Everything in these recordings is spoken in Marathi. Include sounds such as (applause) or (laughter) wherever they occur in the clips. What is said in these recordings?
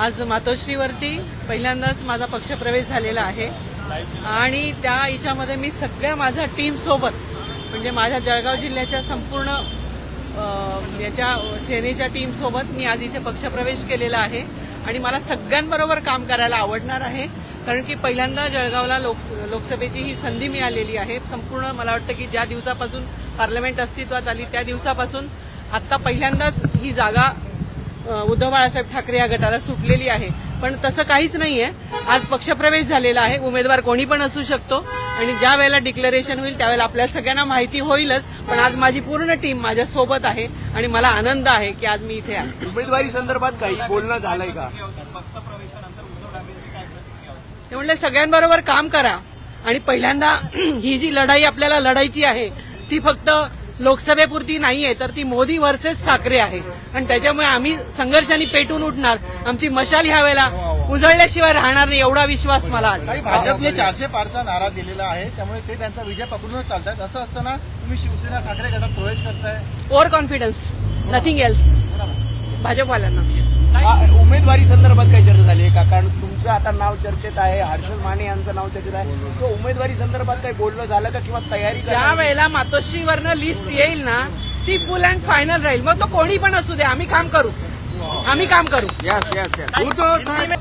आज मातोश्रीवरती पहिल्यांदाच माझा पक्षप्रवेश झालेला आहे. आणि त्या हिच्यामध्ये मी सगळ्या माझ्या टीमसोबत म्हणजे माझ्या जळगाव जिल्ह्याच्या संपूर्ण याच्या सेनेच्या टीमसोबत मी आज इथे पक्षप्रवेश केलेला आहे. आणि मला सगळ्यांबरोबर काम करायला आवडणार आहे. कारण की पहिल्यांदा जळगावला लोक लोकसभेची ही संधी मिळालेली आहे. संपूर्ण मला वाटतं की ज्या दिवसापासून पार्लमेंट अस्तित्वात आली त्या दिवसापासून आत्ता पहिल्यांदाच ही जागा उद्धव बाळासाहेब ठाकरे या गटाला सुटलेली आहे. पण तसं काहीच नाहीये. आज पक्षप्रवेश झालेला आहे. उमेदवार कोणी पण असू शकतो. आणि ज्या वेळेला डिक्लेरेशन होईल त्यावेळेला आपल्याला सगळ्यांना माहिती होईलच. पण आज माझी पूर्ण टीम माझ्या सोबत आहे. आणि मला आनंद आहे की आज मी इथे आहे. उमेदवारी संदर्भात काही बोलणं झालंय का? ते म्हणले सगळ्यांबरोबर काम करा. आणि पहिल्यांदा (clears throat) ही जी लढाई आपल्याला लढायची आहे ती फक्त लोकसभेपुरती नाहीये तर ती मोदी वर्सेस ठाकरे आहे. आणि त्याच्यामुळे आम्ही संघर्षाने पेटून उठणार. आमची मशाल ह्या वेळेला उजळल्याशिवाय राहणार नाही एवढा विश्वास मला भाजपने चारशे पारचा नारा दिलेला आहे त्यामुळे ते त्यांचा विजय पकडूनच चालतात असं असताना तुम्ही शिवसेना ठाकरे गटात प्रवेश करताय? ओव्हर कॉन्फिडन्स नथिंग एल्स भाजपवाल्यांना. उमेदवारी संदर्भात काही चर्चा झाली आहे का? कारण तुमचं आता नाव चर्चेत आहे हर्षल माने यांचं नाव चर्चेत आहे. तो उमेदवारी संदर्भात काही बोलणं झालं का किंवा तयारी ज्या वेळेला मातोश्रीवरनं लिस्ट येईल ना ती फुल अँड फायनल राहील. मग तो कोणी पण असू दे आम्ही काम करू. आम्ही काम करू. Yes, yes, yes.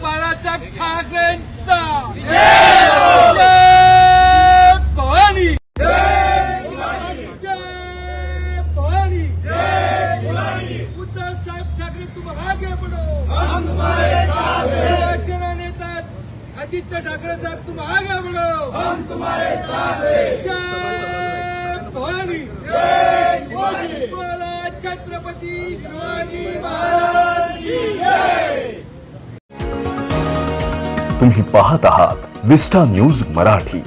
बाळासाहेब ठाकरेंचा जय भवानी जय भवानी उद्धव साहेब ठाकरे तुम आगे बढ़ो हम तुम्हारे साथ हैं शिवसेना नेता आदित्य ठाकरे साहब तुम आगे बढ़ो हम तुम्हारे साथ हैं जय भवानी. जय भवानी बोला छत्रपति शिवाजी महाराज की जय. तुम्ही पाहत आहात विस्टा न्यूज मराठी.